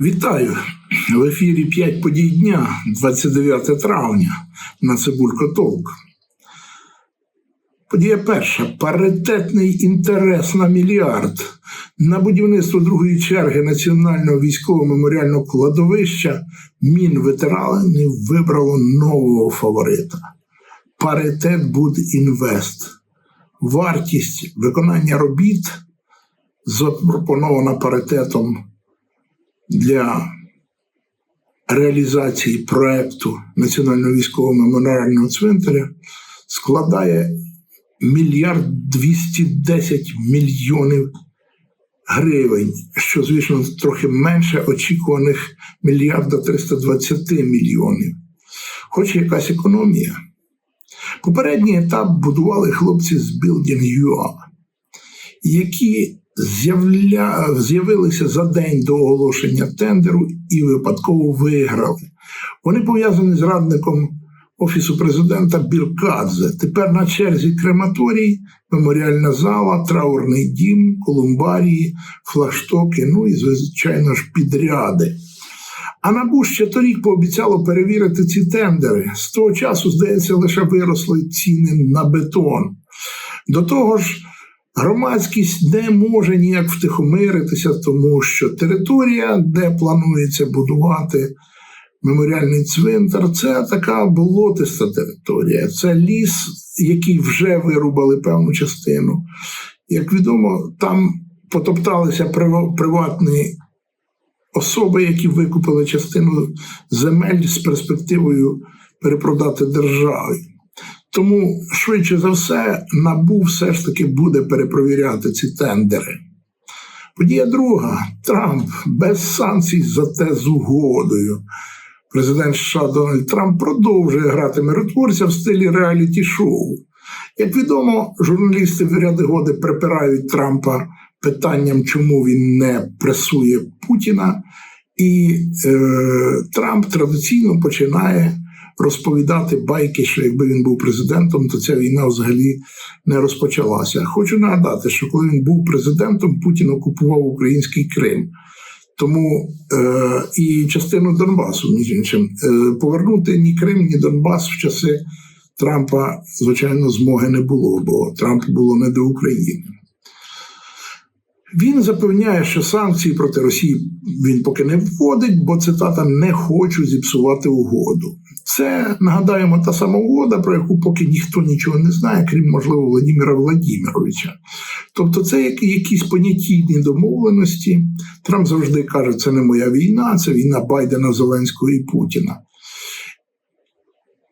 Вітаю в ефірі «5 подій дня, 29 травня на Цибулько Толк. Подія перша. Паритетний інтерес на мільярд. На будівництво другої черги Національного військового меморіального кладовища Мінветеранів вибрало нового фаворита. Паритет Будінвест. Вартість виконання робіт запропонована паритетом для реалізації проекту Національного військового меморіального цвинтаря складає мільярд 210 мільйонів гривень, що, звісно, трохи менше очікуваних мільярда 320 мільйонів. Хоч якась економія. Попередній етап будували хлопці з Building.ua, які з'явилися за день до оголошення тендеру і випадково виграли. Вони пов'язані з радником Офісу президента Біркадзе. Тепер на черзі крематорій, меморіальна зала, траурний дім, колумбарії, флагштоки, ну і, звичайно ж, підряди. А НАБУ ще торік пообіцяло перевірити ці тендери. З того часу, здається, лише виросли ціни на бетон. До того ж, Громадськість не може ніяк втихомиритися, тому що територія, де планується будувати меморіальний цвинтар, це така болотиста територія. Це ліс, який вже вирубали певну частину. Як відомо, там потопталися приватні особи, які викупили частину земель з перспективою перепродати державі. Тому, швидше за все, набу все ж таки буде перепровіряти ці тендери. Подія друга: Трамп без санкцій, зате з угодою. Президент США Дональд Трамп продовжує грати миротворця в стилі реаліті-шоу. Як відомо, журналісти в ряди годи припирають Трампа питанням, чому він не пресує Путіна, і е, Трамп традиційно починає розповідати байки, що якби він був президентом, то ця війна взагалі не розпочалася. Хочу нагадати, що коли він був президентом, Путін окупував український Крим. Тому е, і частину Донбасу, між іншим, е, повернути ні Крим, ні Донбас в часи Трампа, звичайно, змоги не було, бо Трамп було не до України. Він запевняє, що санкції проти Росії він поки не вводить, бо цитата не хочу зіпсувати угоду. Це нагадаємо та сама угода, про яку поки ніхто нічого не знає, крім можливо Владимира Владимировича. Тобто, це якісь понятійні домовленості. Трамп завжди каже, це не моя війна, це війна Байдена, Зеленського і Путіна.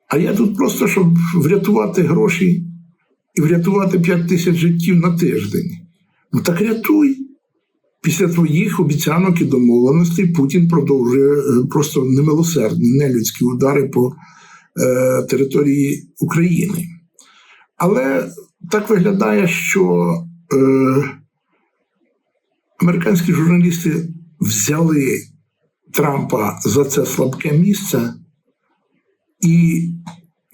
А я тут просто щоб врятувати гроші і врятувати 5 тисяч життів на тиждень. Ну так рятуй. Після твоїх обіцянок і домовленостей Путін продовжує е, просто немилосердні, нелюдські удари по е, території України. Але так виглядає, що е, американські журналісти взяли Трампа за це слабке місце, і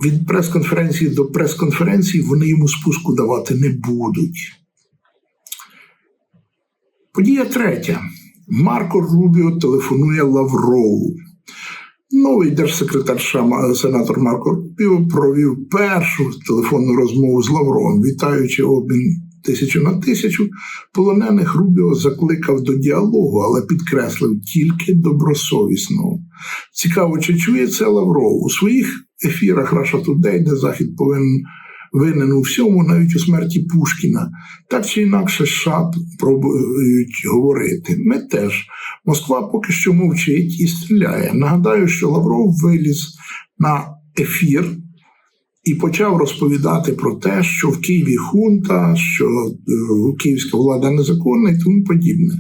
від прес-конференції до прес-конференції вони йому спуску давати не будуть. Подія третя. Марко Рубіо телефонує Лаврову. Новий держсекретар США, сенатор Марко Рубіо провів першу телефонну розмову з Лавровим, вітаючи обмін тисячу на тисячу. Полонених Рубіо закликав до діалогу, але підкреслив тільки добросовісного. Цікаво, чи чує це Лавров у своїх ефірах Russia Today, де Захід повинен винен у всьому, навіть у смерті Пушкіна. Так чи інакше, США пробують говорити. Ми теж. Москва поки що мовчить і стріляє. Нагадаю, що Лавров виліз на ефір. І почав розповідати про те, що в Києві хунта, що е, київська влада незаконна і тому подібне.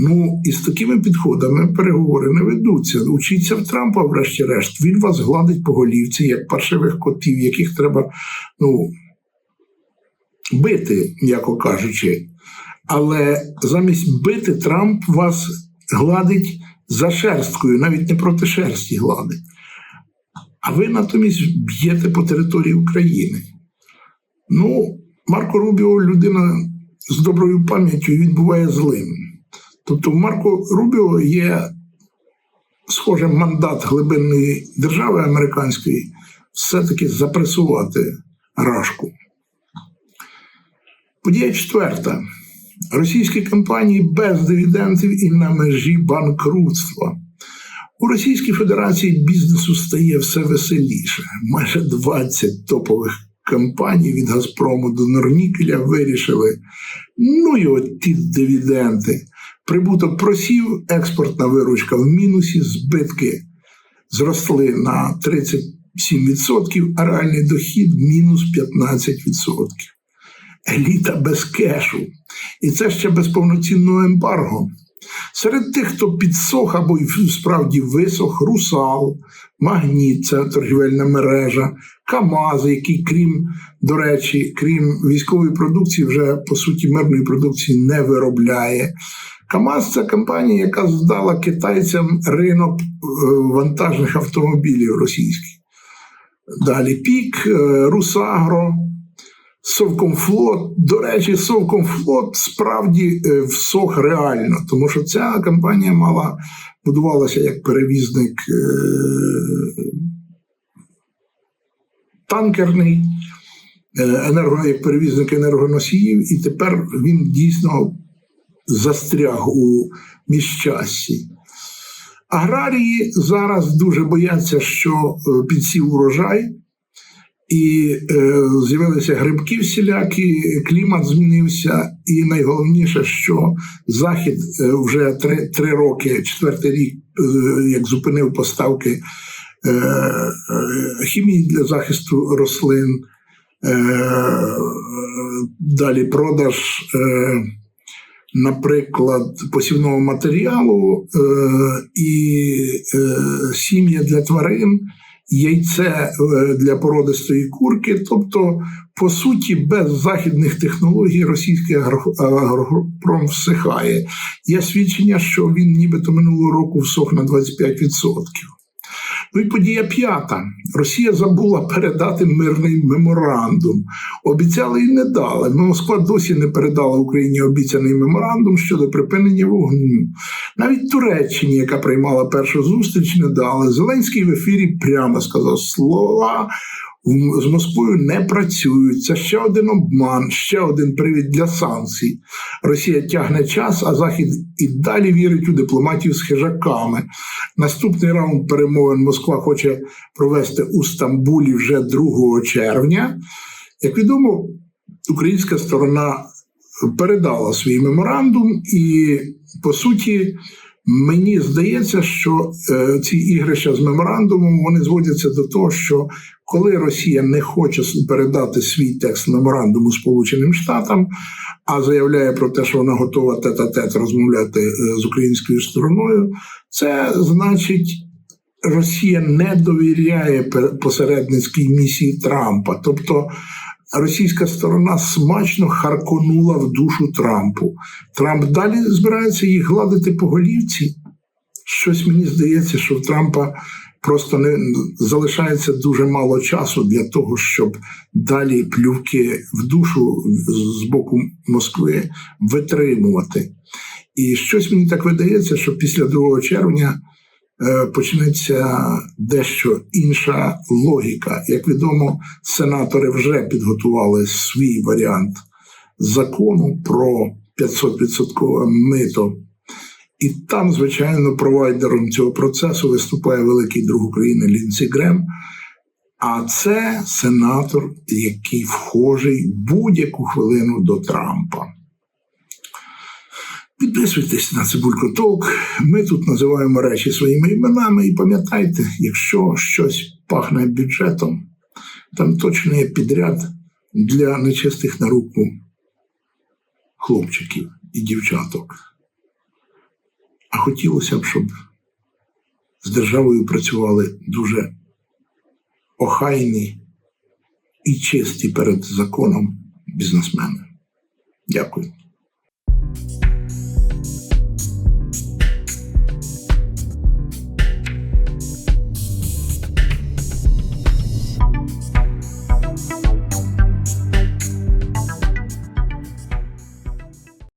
Ну і з такими підходами переговори не ведуться. Учіться в Трампа, врешті-решт. Він вас гладить по голівці, як паршивих котів, яких треба ну, бити, м'яко кажучи. Але замість бити Трамп вас гладить за шерсткою, навіть не проти шерсті гладить. а ви натомість б'єте по території України. Ну, Марко Рубіо людина з доброю пам'яттю він буває злим. Тобто, в Марко Рубіо є схоже мандат глибинної держави американської все-таки запресувати рашку. Подія четверта. Російські компанії без дивідендів і на межі банкрутства. У Російській Федерації бізнесу стає все веселіше. Майже 20 топових компаній від Газпрому до Норнікеля вирішили: ну і от ті дивіденди. Прибуток просів, експортна виручка в мінусі, збитки зросли на 37%, а реальний дохід мінус 15%. Еліта без кешу. І це ще без повноцінного ембарго. Серед тих, хто підсох або й справді висох, русал, магніт, це торгівельна мережа, Камаз, який, крім, до речі, крім військової продукції, вже по суті мирної продукції не виробляє. Камаз це компанія, яка здала китайцям ринок е, вантажних автомобілів російських. Далі Пік, е, Русагро, Совкомфлот. До речі, Совкомфлот справді е, всох реально, тому що ця компанія мала будувалася як перевізник танкерний, енерго, як перевізник енергоносіїв, і тепер він дійсно застряг у міщасті. Аграрії зараз дуже бояться, що е, підсів урожай, і е, з'явилися грибки всілякі, клімат змінився, і найголовніше, що Захід е, вже три, три роки, четвертий рік, е, як зупинив поставки е, е, хімії для захисту рослин, е, далі продаж. Е, наприклад, посівного матеріалу е, і е, сім'я для тварин, яйце е, для породистої курки. Тобто, по суті, без західних технологій російський агропром всихає. Є свідчення, що він нібито минулого року всох на 25%. Ну і подія п'ята. Росія забула передати мирний меморандум. Обіцяли і не дали. Москва досі не передала Україні обіцяний меморандум щодо припинення вогню. Навіть Туреччині, яка приймала першу зустріч, не дали. Зеленський в ефірі прямо сказав слова з Москвою не працюють. Це ще один обман, ще один привід для санкцій. Росія тягне час, а Захід і далі вірить у дипломатію з хижаками. Наступний раунд перемовин Москва хоче провести у Стамбулі вже 2 червня. Як відомо, українська сторона передала свій меморандум, і по суті. Мені здається, що е, ці ігрища з меморандумом вони зводяться до того, що коли Росія не хоче передати свій текст меморандуму Сполученим Штатам, а заявляє про те, що вона готова тет-а-тет розмовляти е, з українською стороною, це значить. Росія не довіряє посередницькій місії Трампа, тобто російська сторона смачно харконула в душу Трампу. Трамп далі збирається їх гладити по голівці. Щось мені здається, що в Трампа просто не залишається дуже мало часу для того, щоб далі плювки в душу з боку Москви витримувати. І щось мені так видається, що після 2 червня. Е, почнеться дещо інша логіка. Як відомо, сенатори вже підготували свій варіант закону про 500% мито. І там, звичайно, провайдером цього процесу виступає великий друг України Лінсі Грем. А це сенатор, який вхожий будь-яку хвилину до Трампа. Підписуйтесь на Цибулько Толк. Ми тут називаємо речі своїми іменами. І пам'ятайте, якщо щось пахне бюджетом, там точно є підряд для нечистих на руку хлопчиків і дівчаток. А хотілося б, щоб з державою працювали дуже охайні і чисті перед законом бізнесмени. Дякую.